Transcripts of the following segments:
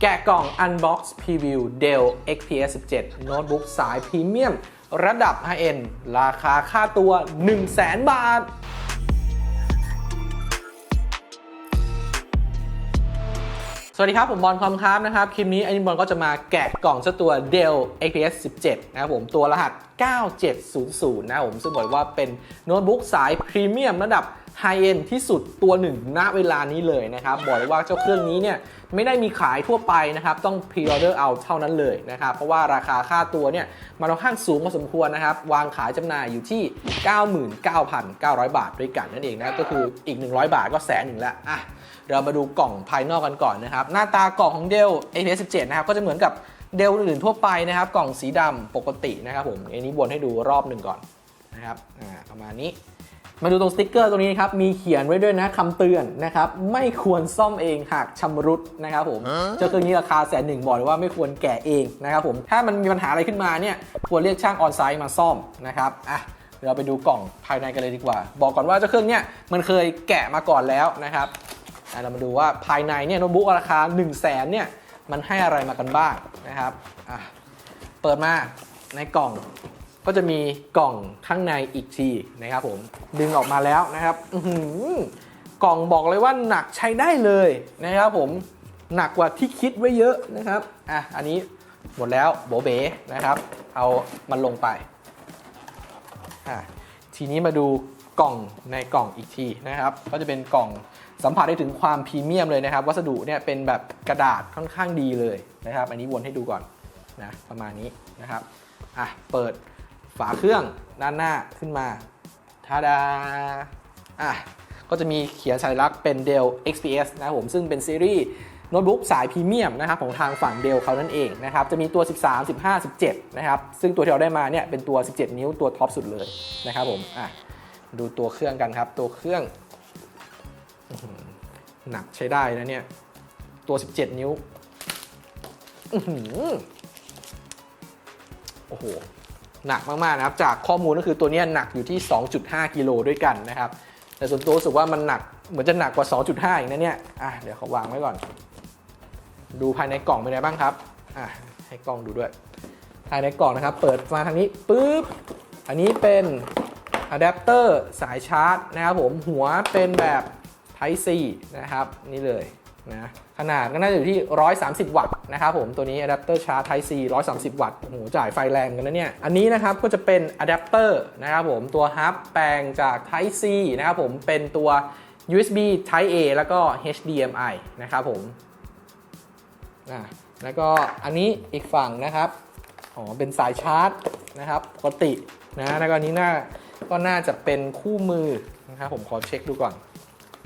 แกะกล่อง Unbox Preview Dell XPS 17 โน้ตบุ๊กสายพรีเมียม ระดับ High-end ราคาค่าตัว 100,000 บาท สวัสดีครับ ผมบอลความครับนะครับ คลิปนี้ไอ้นิบอลก็จะมาแกะกล่องเจ้าตัว Dell XPS 17 นะครับผมตัวรหัส 9700 นะครับผมซึ่งบอกว่าเป็นโน้ตบุ๊กสายพรีเมียมระดับ ไฮเอนที่สุดตัวหนึ่งณเวลานี้เลยนะครับ บอกเลยว่าเจ้าเครื่องนี้เนี่ยไม่ได้มีขายทั่วไปนะครับ ต้องพรีออเดอร์เอาเท่านั้นเลยนะครับ เพราะว่าราคาค่าตัวเนี่ยมันค่อนข้างสูงพอสมควรนะครับ วางขายจำหน่ายอยู่ที่ 99,900 บาทด้วยกันนั่นเองนะก็คืออีก 100 บาทก็แสนหนึ่งแล้วอะเรามาดูกล่องภายนอกกันก่อนนะครับ หน้าตากล่องของ Dell APS 17 นะครับก็จะเหมือนกับเดลอื่นๆทั่วไปนะครับ กล่องสีดำปกตินะครับผมอันนี้วนให้ดูรอบหนึ่งก่อนนะครับอ่าประมาณนี้ มาดูตรงสติกเกอร์ตรงนี้ครับมีเขียนไว้ด้วยนะคำเตือนนะครับไม่ควรซ่อมเองหากชำรุดนะครับผมเจ้าเครื่องนี้ราคาแสนหนึ่งบอกเลยว่าไม่ควรแกะเองนะครับผมถ้ามันมีปัญหาอะไรขึ้นมาเนี่ยควรเรียกช่างออนไซต์มาซ่อมนะครับอะเดี๋ยวเราไปดูกล่องภายในกันเลยดีกว่า บอกก่อนว่าเจ้าเครื่องเนี่ยมันเคยแกะมาก่อนแล้วนะครับอะเรามาดูว่าภายในเนี่ยโน้ตบุ๊กราคา 1 0 0 0 0แสนเนี่ยมันให้อะไรมากันบ้างนะครับอะเปิดมาในกล่อง ก็จะมีกล่องข้างในอีกทีนะครับผมดึงออกมาแล้วนะครับกล่องบอกเลยว่าหนักใช้ได้เลยนะครับผมหนักกว่าที่คิดไว้เยอะนะครับอะอันนี้หมดแล้วโบเบนะครับ เอามันลงไปอะทีนี้มาดูกล่องในกล่องอีกทีนะครับ ก็จะเป็นกล่องสัมผัสได้ถึงความพรีเมียมเลยนะครับ วัสดุเนี่ยเป็นแบบกระดาษค่อนข้างดีเลยนะครับ อันนี้วนให้ดูก่อนนะประมาณนี้นะครับอะเปิด ฝาเครื่องด้านหน้าขึ้นมาทาดาอะก็จะมีเขียนสัญลักษณ์เป็น Dell XPS นะครับผมซึ่งเป็นซีรีส์โน้ตบุ๊กสายพรีเมียมนะครับของทางฝั่ง Dell เขานั่นเองนะครับจะมีตัว 13 15 17 นะครับ ซึ่งตัวที่เราได้มาเนี่ยเป็นตัว 17 นิ้วตัวท็อปสุดเลยนะครับผมอะดูตัวเครื่องกันครับ ตัวเครื่อง หนักใช้ได้นะเนี่ยตัว 17 นิ้วโอ้โห หนักมากๆนะครับ จากข้อมูลก็คือตัวนี้หนักอยู่ที่ 2.5 กิโลด้วยกันนะครับ แต่ส่วนตัวรู้สึกว่ามันหนักเหมือนจะหนักกว่า 2.5 อีกนะเนี่ยอะเดี๋ยวเขาวางไว้ก่อน ดูภายในกล่องเป็นไงบ้างครับอะให้กล้องดูด้วย ภายในกล่องนะครับ เปิดมาทางนี้ปุ๊บอันนี้เป็นอะแดปเตอร์สายชาร์จนะครับผมหัวเป็นแบบ Type C นะครับ นี่เลยนะขนาดก็น่าจะอยู่ที่ 130 วัตต์ นะครับผมตัวนี้อะแดปเตอร์ชาร์จ Type C 130 วัตต์โอ้โหจ่ายไฟแรงกันนะเนี่ยอันนี้นะครับก็จะเป็นอะแดปเตอร์นะครับผมตัวฮับแปลงจาก Type C นะครับผมเป็นตัว USB Type A แล้วก็ HDMI นะครับผมอะแล้วก็อันนี้อีกฝั่งนะครับอ๋อเป็นสายชาร์จนะครับปกตินะแล้วก็อันนี้น่าก็น่าจะเป็นคู่มือนะครับผมขอเช็คดูก่อน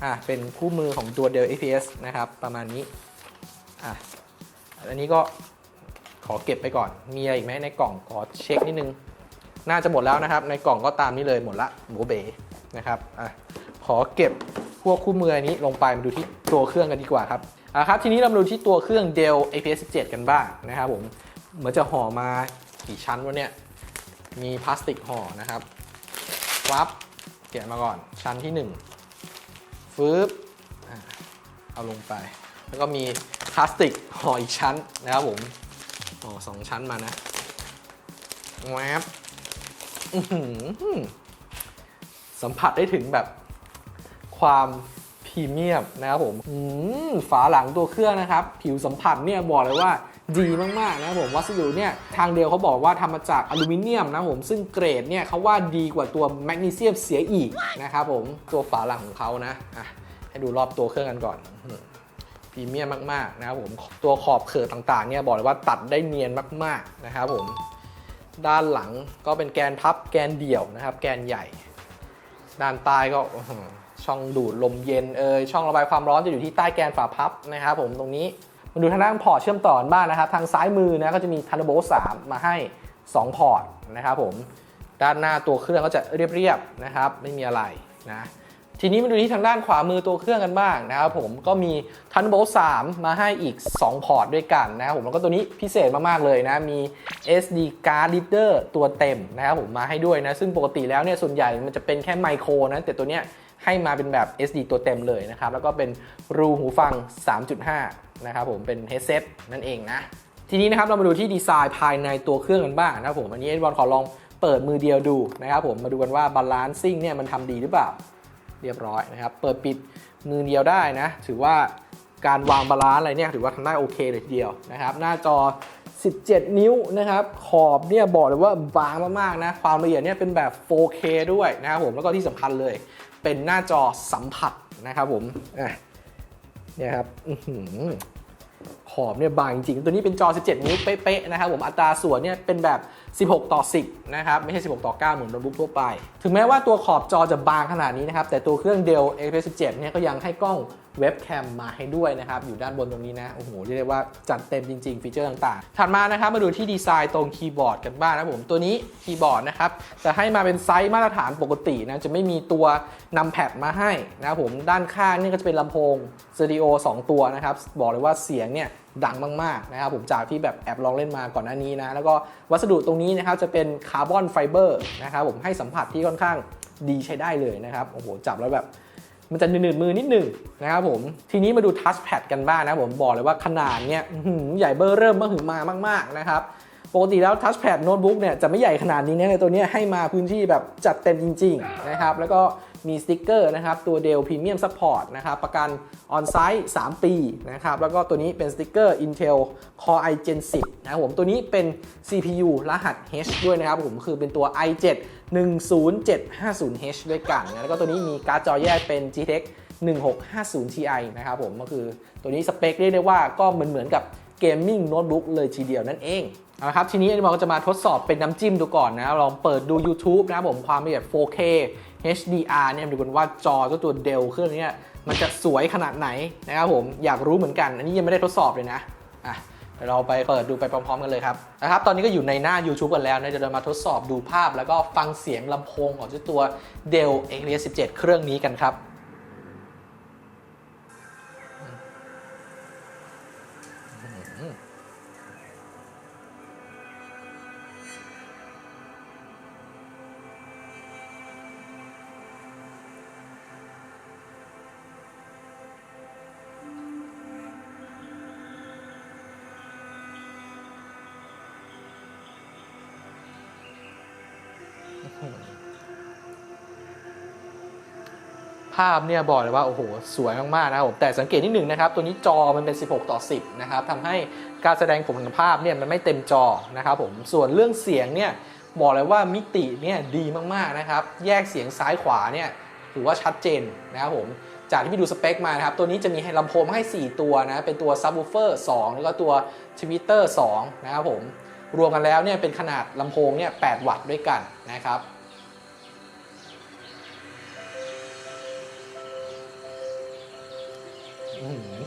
อะเป็นคู่มือของตัว Dell XPS นะครับ ประมาณนี้อะ อันนี้ก็ขอเก็บไปก่อน มีอะไรอีกไหมในกล่องขอเช็คนิดนึง น่าจะหมดแล้วนะครับ ในกล่องก็ตามนี้เลยหมดละโบเบนะครับอะขอเก็บพวกคู่มืออันนี้ลงไปมาดูที่ตัวเครื่องกันดีกว่าครับอะครับ ทีนี้เรามาดูที่ตัวเครื่อง Dell XPS 17กันบ้างนะครับผม เหมือนจะห่อมากี่ชั้นวะเนี่ย มีพลาสติกห่อนะครับวับเก็บมาก่อนชั้นที่หนึ่งฟืบเอาลงไป แล้วก็มีพลาสติกห่ออีกชั้นนะครับผมห่อสองชั้นมานะแวบสัมผัสได้ถึงแบบความพรีเมียมนะครับผมฝาหลังตัวเครื่องนะครับ ผิวสัมผัสเนี่ยบอกเลยว่าดีมากๆนะครับผมวัสดุเนี่ยทางเดียวเขาบอกว่าทำมาจากอลูมิเนียมนะครับผมซึ่งเกรดเนี่ยเขาว่าดีกว่าตัวแมกนีเซียมเสียอีกนะครับผมตัวฝาหลังของเขานะะให้ดูรอบตัวเครื่องกันก่อน พรีเมียมมากๆนะครับผมตัวขอบเขิดต่างๆเนี่ยบอกเลยว่าตัดได้เนียนมากๆนะครับผมด้านหลังก็เป็นแกนพับแกนเดี่ยวนะครับ แกนใหญ่ ด้านใต้ก็ช่องดูดลมเย็นเอยช่องระบายความร้อนจะอยู่ที่ใต้แกนฝาพับนะครับผมตรงนี้มาดูทางด้านพอร์ตเชื่อมต่อนบ้างนะครับ ทางซ้ายมือนะก็จะมี Thunderbolt 3 มาให้ 2 พอร์ตนะครับผมด้านหน้าตัวเครื่องก็จะเรียบๆนะครับ ไม่มีอะไรนะ ทีนี้มาดูที่ทางด้านขวามือตัวเครื่องกันบ้างนะครับผมก็มี Thunderbolt 3 มาให้อีก 2 พอร์ตด้วยกันนะครับผมแล้วก็ตัวนี้พิเศษมาก ๆ เลยนะมี SD card reader ตัวเต็มนะครับผมมาให้ด้วยนะ ซึ่งปกติแล้วเนี่ยส่วนใหญ่มันจะเป็นแค่ไมโครนะ แต่ตัวเนี้ยให้มาเป็นแบบ SD ตัวเต็มเลยนะครับ แล้วก็เป็นรูหูฟัง 3.5 นะครับผมเป็น headset นั่นเองนะ ทีนี้นะครับเรามาดูที่ดีไซน์ภายในตัวเครื่องกันบ้างนะครับผมอันนี้เอ็ดบอลขอลองเปิดมือเดียวดูนะครับผมมาดูกันว่าบาลานซิ่งเนี่ยมันทำดีหรือเปล่า เรียบร้อยนะครับ เปิดปิดมือเดียวได้นะ ถือว่าการวางบาลานซ์อะไรเนี่ยถือว่าทำได้โอเคเลยทีเดียวนะครับ หน้าจอ 17 นิ้วนะครับ ขอบเนี่ยบอกเลยว่าบางมากๆนะ ความละเอียดเนี่ยเป็นแบบ 4K ด้วยนะครับผม แล้วก็ที่สำคัญเลย เป็นหน้าจอสัมผัสนะครับผม อะเนี่ยครับ หอขอบเนี่ยบางจริงๆตัวนี้เป็นจอ 17 นิ้วเป๊ะๆนะครับผมอัตราส่วนเนี่ยเป็นแบบ 16 ต่อ 10 นะครับ ไม่ใช่ 16 ต่อ 9 เหมือนโน้ตบุ๊กทั่วไป ถึงแม้ว่าตัวขอบจอจะบางขนาดนี้นะครับ แต่ตัวเครื่อง Dell XPS 17 เนี่ยก็ยังให้กล้อง เว็บแคมมาให้ด้วยนะครับ อยู่ด้านบนตรงนี้นะ โอ้โห เรียกได้ว่าจัดเต็มจริง ๆ ฟีเจอร์ต่างๆ ถัดมานะครับ มาดูที่ดีไซน์ตรงคีย์บอร์ดกันบ้างนะผม ตัวนี้คีย์บอร์ดนะครับ จะให้มาเป็นไซส์มาตรฐานปกตินะ จะไม่มีตัวนำแพดมาให้นะครับผม ด้านข้างนี่ก็จะเป็นลำโพงสเตอริโอ2ตัวนะครับ บอกเลยว่าเสียงเนี่ยดังมาก ๆ นะครับผมจากที่แบบแอบลองเล่นมาก่อนหน้านี้นะ แล้วก็วัสดุตรงนี้นะครับจะเป็นคาร์บอนไฟเบอร์นะครับผมให้สัมผัสที่ค่อนข้างดีใช้ได้เลยนะครับ โอ้โห จับแล้วแบบ มันจะหนืดมือนิดหนึ่งนะครับผม ทีนี้มาดูทัชแพดกันบ้างนะผมบอกเลยว่าขนาดเนี้ยใหญ่เบอร์เริ่มมาหึมามาก ๆ นะครับ ปกติแล้วทัชแพดโน้ตบุ๊กเนี่ยจะไม่ใหญ่ขนาดนี้นะในตัวนี้ให้มาพื้นที่แบบจัดเต็มจริงๆนะครับแล้วก็มีสติ๊กเกอร์นะครับตัว Dell Premium Support นะครับประกัน On-Site 3ปีนะครับแล้วก็ตัวนี้เป็นสติ๊กเกอร์ Intel Core i Gen 10นะครับผมตัวนี้เป็น CPU รหัส H ด้วยนะครับผมคือเป็นตัว i7 10750H ด้วยกันนะแล้วก็ตัวนี้มีการ์ดจอแยกเป็น GTX 1650 Ti นะครับผมก็คือตัวนี้สเปคเรียกได้ว่าก็เหมือนเหมือนกับเกมมิ่งโน้ตบุ๊กเลยทีเดียวนั่นเอง เอาละครับทีนี้เราก็จะมาทดสอบเป็นน้ำจิ้มดูก่อนนะลองเปิดดู YouTube นะผมความละเอียด 4K HDR เนี่ยดูกันว่าจอเจ้าตัวเดลเครื่องนี้มันจะสวยขนาดไหนนะครับผมอยากรู้เหมือนกัน อันนี้ยังไม่ได้ทดสอบเลยนะอะเดี๋ยวเราไปเปิดดูไปพร้อมๆกันเลยครับนะครับ ตอนนี้ก็อยู่ในหน้า YouTube กันแล้วนะเดี๋ยวเรามาทดสอบดูภาพ แล้วก็ฟังเสียงลำโพงของเจ้าตัว Dell Xperia 17 เครื่องนี้กันครับ ภาพเนี่ยบอกเลยว่าโอ้โหสวยมากๆนะครับผมแต่สังเกตนิดหนึ่งนะครับ ตัวนี้จอมันเป็น 16 ต่อ 10 นะครับทำให้การแสดงผลของภาพเนี่ยมันไม่เต็มจอนะครับผมส่วนเรื่องเสียงเนี่ยบอกเลยว่ามิติเนี่ยดีมากๆนะครับ แยกเสียงซ้ายขวาเนี่ยถือว่าชัดเจนนะครับผมจากที่พี่ดูสเปคมานะครับ ตัวนี้จะมีลำโพงให้ 4 ตัวนะ เป็นตัวซับ w ูเฟอร์2แล้วก็ตัวทวิตเตอร์2นะครับผมรวมกันแล้วเนี่ยเป็นขนาดลำโพงเนี่ย8วัตต์ด้วยกันนะครับ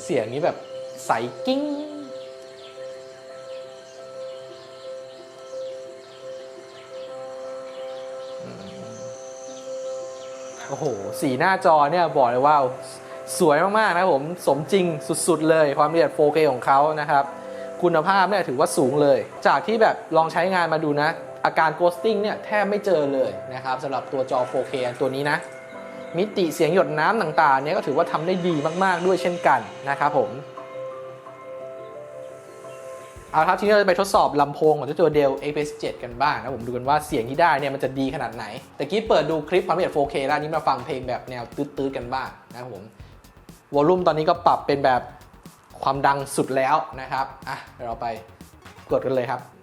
เสียงนี้แบบใสกิ้ง โอ้โห สีหน้าจอเนี่ยบอกเลยว่าสวยมาก ๆ นะผม สมจริงสุด ๆ เลยความละเอียด 4K ของเขานะครับ คุณภาพเนี่ยถือว่าสูงเลย จากที่แบบลองใช้งานมาดูนะ อาการ ghosting เนี่ยแทบไม่เจอเลยนะครับสำหรับตัวจอ 4K ตัวนี้นะ มิติเสียงหยดน้ำต่างๆเนี่ยก็ถือว่าทำได้ดีมาก ๆ ด้วยเช่นกันนะครับผมเอาครับทีนี้เราจะไปทดสอบลำโพงของตัว Dell Express 7 กันบ้างนะผมดูกันว่าเสียงที่ได้เนี่ยมันจะดีขนาดไหนแต่กี้เปิดดูคลิปความละเอียด 4K แล้วนนี้มาฟังเพลงแบบแนวตืดๆกันบ้างนะครับผมวอลลุ่มตอนนี้ก็ปรับเป็นแบบความดังสุดแล้วนะครับอะเดี๋ยวเราไปกดกันเลยครับ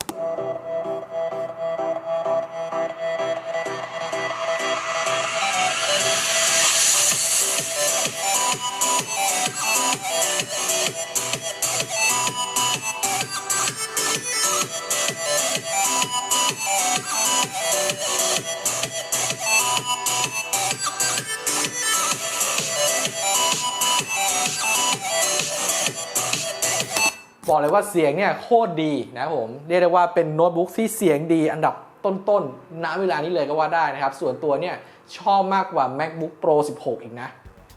บอกเลยว่าเสียงเนี่ยโคตรดีนะผมเรียกได้ว่าเป็นโน้ตบุ๊กที่เสียงดีอันดับต้นๆณเวลานี้เลยก็ว่าได้นะครับ ส่วนตัวเนี่ยชอบมากกว่า MacBook Pro 16 อีกนะ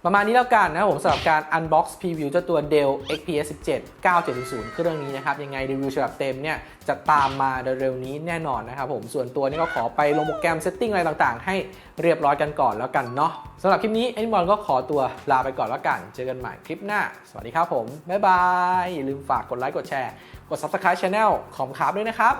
ประมาณนี้แล้วกันนะครับผมสำหรับการ unbox preview เจ้าตัว Dell XPS 17 9700 เครื่องนี้นะครับ ยังไงรีวิวฉบับเต็มเนี่ยจะตามมาเร็วๆนี้แน่นอนนะครับผมส่วนตัวนี้ก็ขอไปลงโปรแกรมเซตติ้งอะไรต่างๆ ให้เรียบร้อยกันก่อนแล้วกันเนาะสำหรับคลิปนี้เอ็นบอลก็ขอตัวลาไปก่อนแล้วกัน เจอกันใหม่คลิปหน้า สวัสดีครับผม บ๊ายบายอย่าลืมฝากกดไลค์กดแชร์ กด subscribe channel ของคารับด้วยนะครับ